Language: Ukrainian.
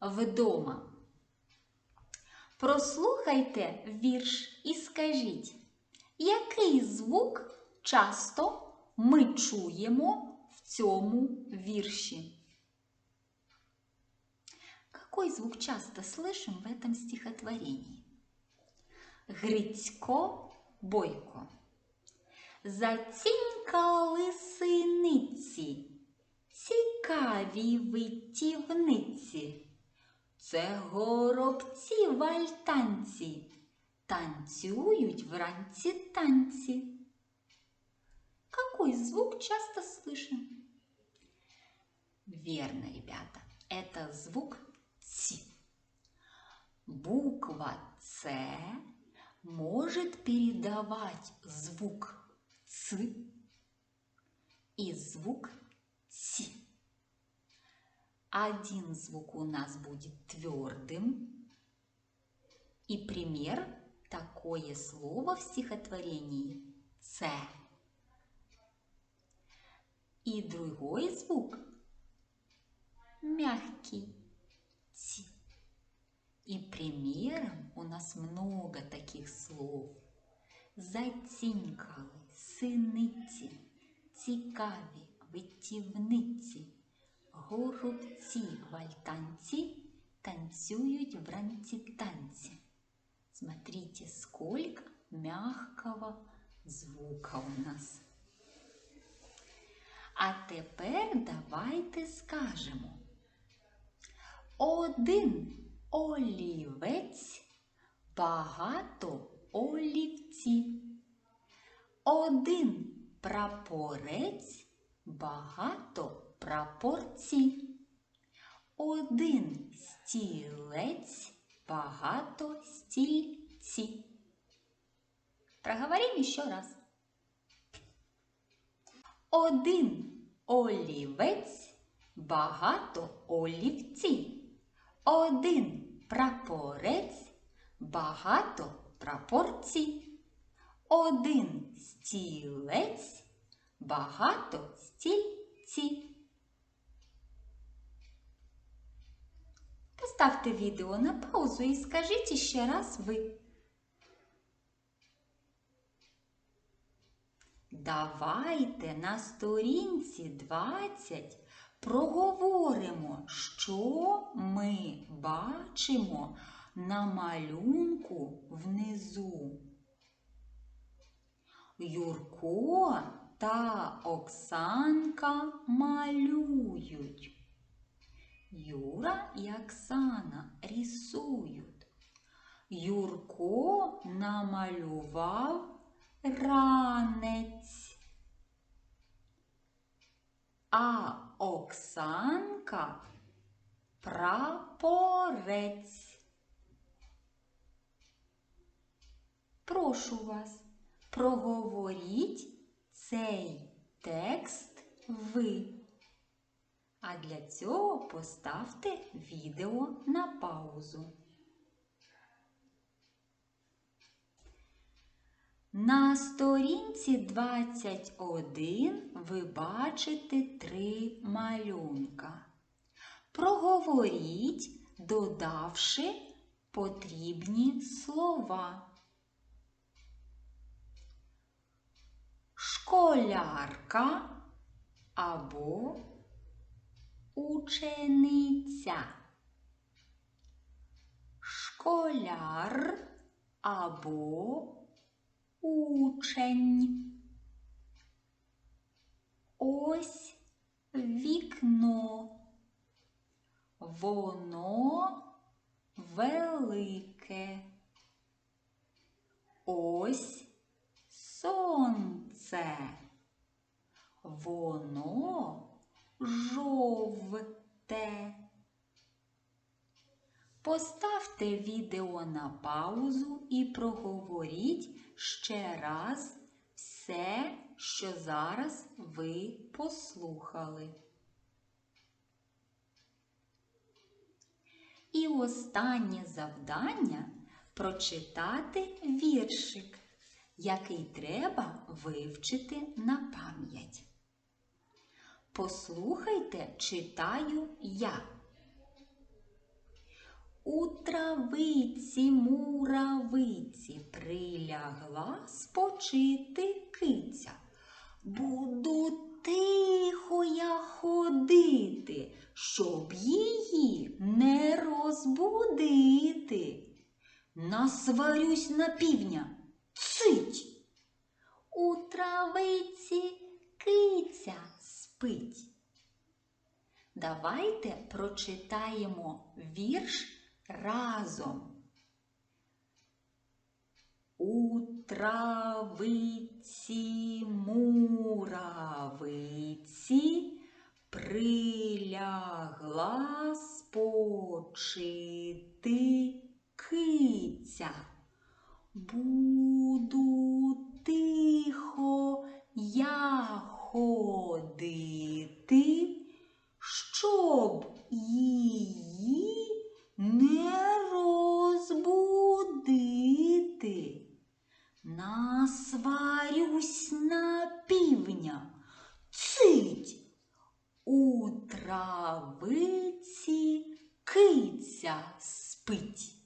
вдома. Прослухайте вірш і скажіть, який звук часто ми чуємо в цьому вірші? Какой звук часто слышим в этом стихотворении? Грицько бойко. Зацінькали синиці, цікаві витівниці. Це горобці в альтанці, танцюють вранці танці. Какой звук часто слышим? Верно, ребята, это звук Ц. Буква С может передавать звук Ц и звук Ц. Один звук у нас будет твердым. И пример – такое слово в стихотворении «ц». И другой звук – мягкий «ц». И примером у нас много таких слов. Затінькали, синиці, цікаві, витівниці. – Горобці в альтанці танцюють вранці танці. Смотрите, сколько мягкого звука у нас. А тепер давайте скажемо. Один олівець, багато олівці. Один прапорець, багато прапорці. Один стілець, багато стільці. Проговорим ще раз. Один олівець, багато олівці. Один прапорець, багато прапорці. Один стілець, багато стільці. Поставте відео на паузу і скажіть ще раз ви. Давайте на сторінці 20 проговоримо, що ми бачимо на малюнку внизу. Юрко та Оксанка малюють. Юра і Оксана рисують. Юрко намалював ранець. А Оксанка прапорець. Прошу вас, проговоріть цей текст ви. А для цього поставте відео на паузу. На сторінці 21 ви бачите три малюнка. Проговоріть, додавши потрібні слова. Школярка або учениця. Школяр або учень. Ось вікно. Воно велике. Ось сонце. Воно жовте. Поставте відео на паузу і проговоріть ще раз все, що зараз ви послухали. І останнє завдання прочитати віршик, який треба вивчити на пам'ять. Послухайте, читаю я. У травиці муравиці прилягла спочити киця. Буду тихо я ходити, щоб її не розбудити. Насварюсь на півня, цить. У травиці киця спить. Давайте прочитаємо вірш разом. У травиці муравиці прилягла спочити киця. Буду тихо я ходити, щоб її не розбудити. Насварюсь на півня, цить у травиці киця спить.